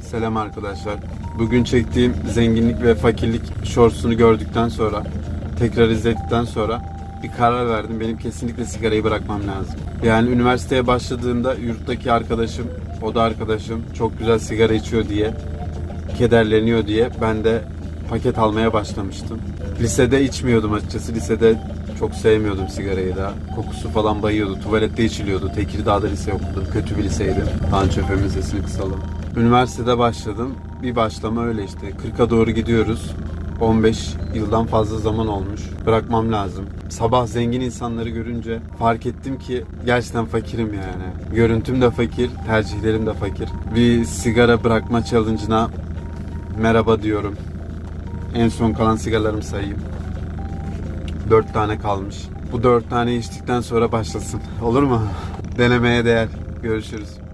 Selam arkadaşlar. Bugün çektiğim zenginlik ve fakirlik shortsunu gördükten sonra, tekrar izledikten sonra bir karar verdim. Benim kesinlikle sigarayı bırakmam lazım. Yani üniversiteye başladığımda yurttaki arkadaşım, o da arkadaşım çok güzel sigara içiyor diye, kederleniyor diye ben de paket almaya başlamıştım. Lisede içmiyordum açıkçası. Lisede çok sevmiyordum sigarayı da. Kokusu falan bayıyordu. Tuvalette içiliyordu. Tekirdağ'da lise okudum. Kötü bir liseydi. Tançöpem'in sesini kısalım. Üniversitede başladım. Bir başlama öyle işte. 40'a doğru gidiyoruz. 15 yıldan fazla zaman olmuş. Bırakmam lazım. Sabah zengin insanları görünce fark ettim ki gerçekten fakirim yani. Görüntüm de fakir, tercihlerim de fakir. Bir sigara bırakma challenge'ına merhaba diyorum. En son kalan sigaralarımı sayayım. 4 tane kalmış. Bu 4 tane içtikten sonra başlasın. Olur mu? Denemeye değer. Görüşürüz.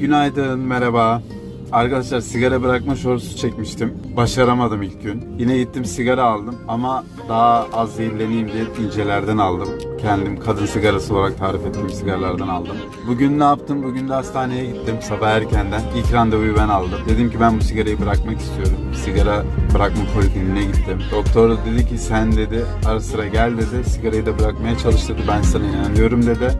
Günaydın, merhaba. Arkadaşlar sigara bırakma şorsu çekmiştim. Başaramadım ilk gün. Yine gittim sigara aldım ama daha az zehirleneyim diye incelerden aldım. Kendim kadın sigarası olarak tarif ettiğim sigaralardan aldım. Bugün ne yaptım? Bugün de hastaneye gittim sabah erkenden. İlk randevuyu ben aldım. Dedim ki ben bu sigarayı bırakmak istiyorum. Sigara bırakma polikliniğine gittim. Doktor dedi ki sen dedi ara sıra gel dedi. Sigarayı da bırakmaya çalış dedi. Ben sana inanıyorum dedi.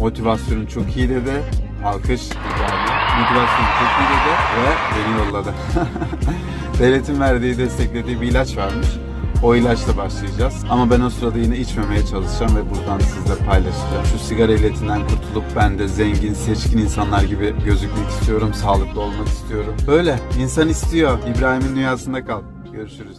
Motivasyonun çok iyi dedi. Alkış. Motivasyonu çok iyi dedi ve beni yolladı. Devletin verdiği, desteklediği bir ilaç varmış. O ilaçla başlayacağız. Ama ben o sırada yine içmemeye çalışacağım ve buradan sizle paylaşacağım. Şu sigara illetinden kurtulup ben de zengin, seçkin insanlar gibi gözükmek istiyorum. Sağlıklı olmak istiyorum. Böyle. insan istiyor. İbrahim'in dünyasında kal. Görüşürüz.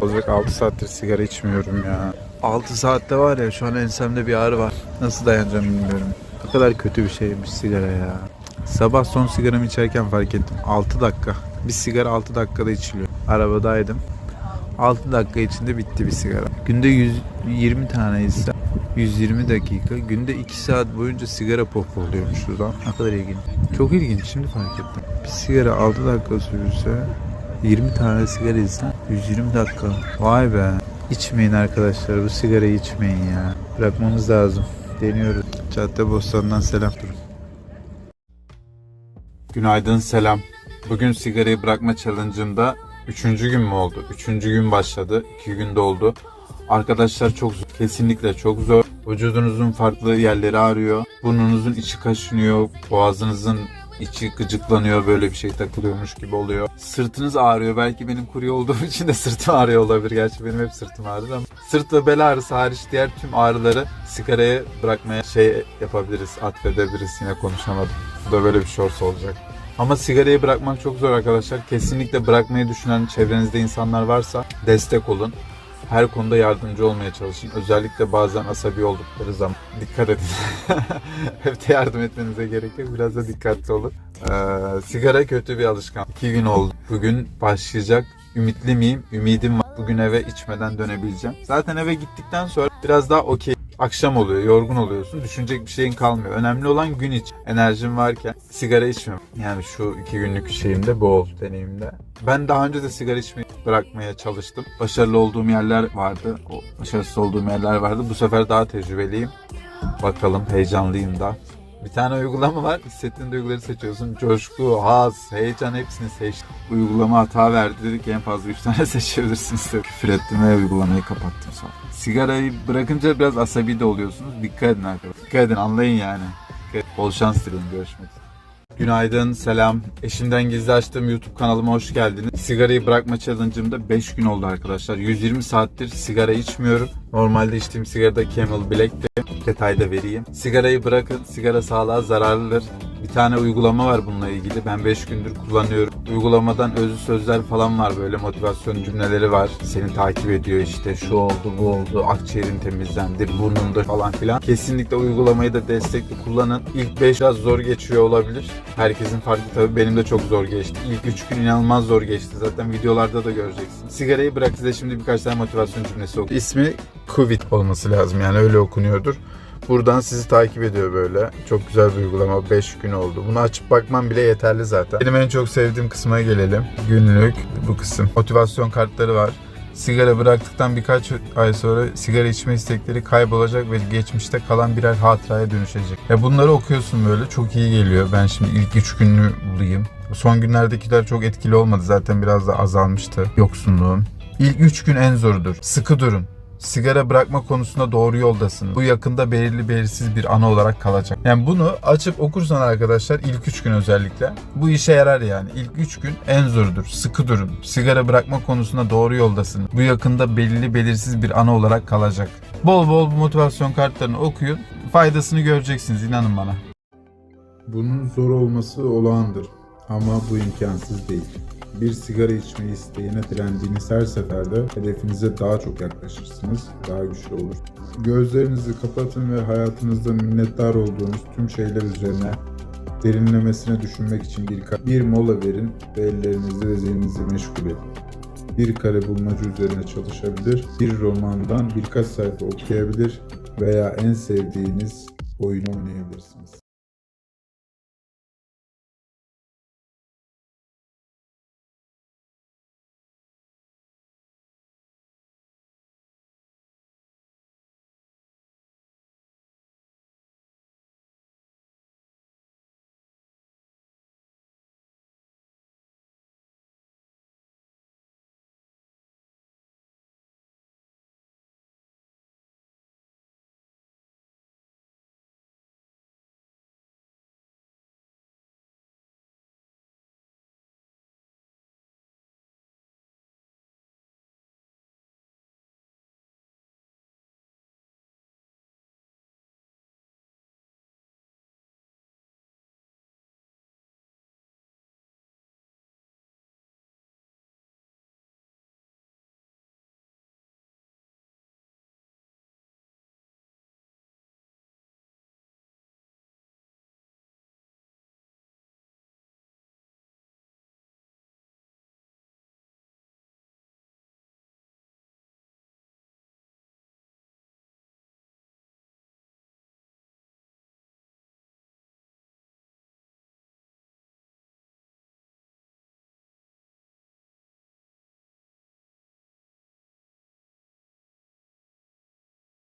Olacak 6 saattir sigara içmiyorum ya. 6 saatte var ya şu an ensemde bir ağrı var. Nasıl dayanacağım bilmiyorum. Ne kadar kötü bir şeymiş sigara ya. Sabah son sigaramı içerken fark ettim. 6 dakika. Bir sigara 6 dakikada içiliyor. Arabadaydım. 6 dakika içinde bitti bir sigara. Günde 120 tane ise 120 dakika. Günde 2 saat boyunca sigara pohpohluyormuşuz lan. Ne kadar ilginç. Çok ilginç şimdi fark ettim. Bir sigara 6 dakika sürürse 20 tane sigara içsen 120 dakika. Vay be. İçmeyin arkadaşlar bu sigarayı içmeyin ya. Bırakmamız lazım. Deniyoruz. Cadde Bostan'dan selam. Günaydın selam. Bugün sigarayı bırakma challenge'ımda üçüncü gün mü oldu? Üçüncü gün başladı. iki günde oldu. Arkadaşlar çok zor. Kesinlikle çok zor. Vücudunuzun farklı yerleri ağrıyor. Burnunuzun içi kaşınıyor. Boğazınızın içi gıcıklanıyor. Böyle bir şey takılıyormuş gibi oluyor. Sırtınız ağrıyor. Belki benim kurye olduğum için de sırtım ağrıyor olabilir. Gerçi benim hep sırtım ağrır ama sırt ve bel ağrısı hariç diğer tüm ağrıları sigaraya bırakmaya şey yapabiliriz. Atfedebiliriz. Yine konuşamadım. Bu da böyle bir shorts olacak. Ama sigarayı bırakmak çok zor arkadaşlar. Kesinlikle bırakmayı düşünen çevrenizde insanlar varsa destek olun. Her konuda yardımcı olmaya çalışın. Özellikle bazen asabi oldukları zaman dikkat edin. Hep de yardım etmenize gerek yok. Biraz da dikkatli olun. Ee, sigara kötü bir alışkanlık. İki gün oldu. Bugün başlayacak. Ümitli miyim? Ümidim var. Bugün eve içmeden dönebileceğim. Zaten eve gittikten sonra biraz daha okey. Akşam oluyor, yorgun oluyorsun. Düşünecek bir şeyin kalmıyor. Önemli olan gün iç. Enerjim varken sigara içmiyorum. Yani şu iki günlük şeyimde bu oldu deneyimde. Ben daha önce de sigara içmeyi bırakmaya çalıştım. Başarılı olduğum yerler vardı. O başarısız olduğum yerler vardı. Bu sefer daha tecrübeliyim. Bakalım heyecanlıyım da. Bir tane uygulama var. Hissettiğin duyguları seçiyorsun. Coşku, haz, heyecan hepsini seç. Uygulama hata verdi. Dedi ki en fazla 3 tane seçebilirsiniz. Küfür ettim ve uygulamayı kapattım sonra. Sigarayı bırakınca biraz asabi de oluyorsunuz. Dikkat edin arkadaşlar. Dikkat edin anlayın yani. Dikkat- Bol şans dilerim. Görüşmek üzere. Günaydın, selam. Eşimden gizli açtığım YouTube kanalıma hoş geldiniz. Sigarayı bırakma challenge'ımda 5 gün oldu arkadaşlar. 120 saattir sigara içmiyorum. Normalde içtiğim sigara da Camel Black'ti. Detayda vereyim. Sigarayı bırakın. Sigara sağlığa zararlıdır. Bir tane uygulama var bununla ilgili. Ben 5 gündür kullanıyorum. Uygulamadan özlü sözler falan var böyle motivasyon cümleleri var. Seni takip ediyor işte şu oldu bu oldu akciğerin temizlendi burnunda falan filan. Kesinlikle uygulamayı da destekli kullanın. İlk 5 biraz zor geçiyor olabilir. Herkesin farklı tabii benim de çok zor geçti. İlk 3 gün inanılmaz zor geçti. Zaten videolarda da göreceksin. Sigarayı bırak size şimdi birkaç tane motivasyon cümlesi okuyayım. İsmi Covid olması lazım yani öyle okunuyordur. Buradan sizi takip ediyor böyle. Çok güzel bir uygulama. 5 gün oldu. Bunu açıp bakmam bile yeterli zaten. Benim en çok sevdiğim kısma gelelim. Günlük bu kısım. Motivasyon kartları var. sigara bıraktıktan birkaç ay sonra sigara içme istekleri kaybolacak ve geçmişte kalan birer hatıraya dönüşecek. Ya bunları okuyorsun böyle çok iyi geliyor. Ben şimdi ilk üç gününü bulayım. Son günlerdekiler çok etkili olmadı. Zaten biraz da azalmıştı yoksunluğum. İlk 3 gün en zorudur. Sıkı durun. Sigara bırakma konusunda doğru yoldasınız. Bu yakında belirli belirsiz bir ana olarak kalacak. Yani bunu açıp okursan arkadaşlar ilk 3 gün özellikle bu işe yarar yani. İlk 3 gün en zorudur. Sıkı durun. Sigara bırakma konusunda doğru yoldasınız. Bu yakında belirli belirsiz bir ana olarak kalacak. Bol bol bu motivasyon kartlarını okuyun. Faydasını göreceksiniz inanın bana. Bunun zor olması olağandır ama bu imkansız değil. Bir sigara içme isteğine direndiğiniz her seferde hedefinize daha çok yaklaşırsınız, daha güçlü olur. Gözlerinizi kapatın ve hayatınızda minnettar olduğunuz tüm şeyler üzerine derinlemesine düşünmek için bir, bir mola verin ve ellerinizi ve zihninizi meşgul edin. Bir kare bulmaca üzerine çalışabilir, bir romandan birkaç sayfa okuyabilir veya en sevdiğiniz oyunu oynayabilirsiniz.